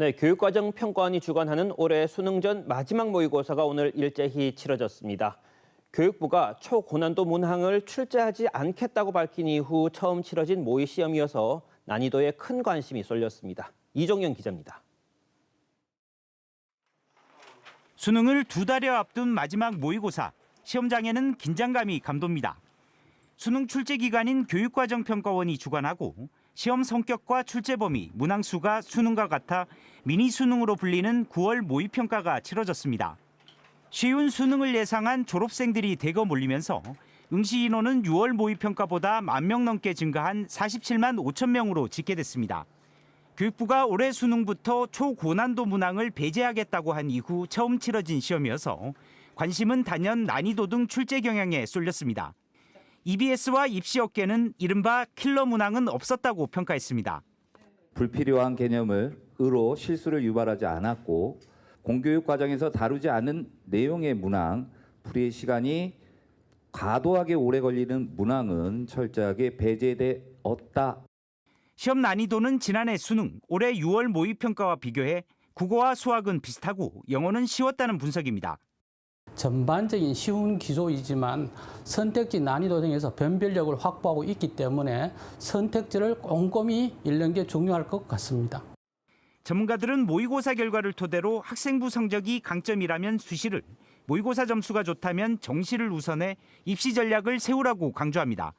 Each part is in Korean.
네, 교육과정 평가원이 주관하는 올해 수능 전 마지막 모의고사가 오늘 일제히 치러졌습니다. 교육부가 초고난도 문항을 출제하지 않겠다고 밝힌 이후 처음 치러진 모의 시험이어서 난이도에 큰 관심이 쏠렸습니다. 이종영 기자입니다. 수능을 두 달여 앞둔 마지막 모의고사. 시험장에는 긴장감이 감돕니다. 수능 출제 기관인 교육과정평가원이 주관하고 시험 성격과 출제 범위, 문항 수가 수능과 같아 미니 수능으로 불리는 9월 모의 평가가 치러졌습니다. 쉬운 수능을 예상한 졸업생들이 대거 몰리면서 응시 인원은 6월 모의 평가보다 만 명 넘게 증가한 47만 5천 명으로 집계됐습니다. 교육부가 올해 수능부터 초고난도 문항을 배제하겠다고 한 이후 처음 치러진 시험이어서 관심은 단연 난이도 등 출제 경향에 쏠렸습니다. EBS와 입시 업계는 이른바 킬러 문항은 없었다고 평가했습니다. 불필요한 개념을 의로 실수를 유발하지 않았고 공교육 과정에서 다루지 않은 내용의 문항, 풀이 시간이 과도하게 오래 걸리는 문항은 철저하게 배제되었다. 시험 난이도는 지난해 수능, 올해 6월 모의평가와 비교해 국어와 수학은 비슷하고 영어는 쉬웠다는 분석입니다. 전반적인 쉬운 기조이지만 선택지 난이도 등에서 변별력을 확보하고 있기 때문에 선택지를 꼼꼼히 읽는 게 중요할 것 같습니다. 전문가들은 모의고사 결과를 토대로 학생부 성적이 강점이라면 수시를, 모의고사 점수가 좋다면 정시를 우선해 입시 전략을 세우라고 강조합니다.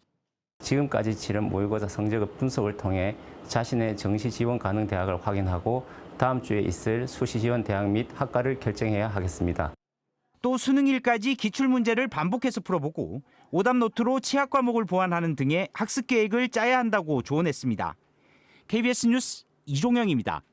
지금까지 치른 모의고사 성적 분석을 통해 자신의 정시 지원 가능 대학을 확인하고 다음 주에 있을 수시 지원 대학 및 학과를 결정해야 하겠습니다. 또 수능일까지 기출 문제를 반복해서 풀어보고 오답 노트로 치학 과목을 보완하는 등의 학습 계획을 짜야 한다고 조언했습니다. KBS 뉴스 이종영입니다.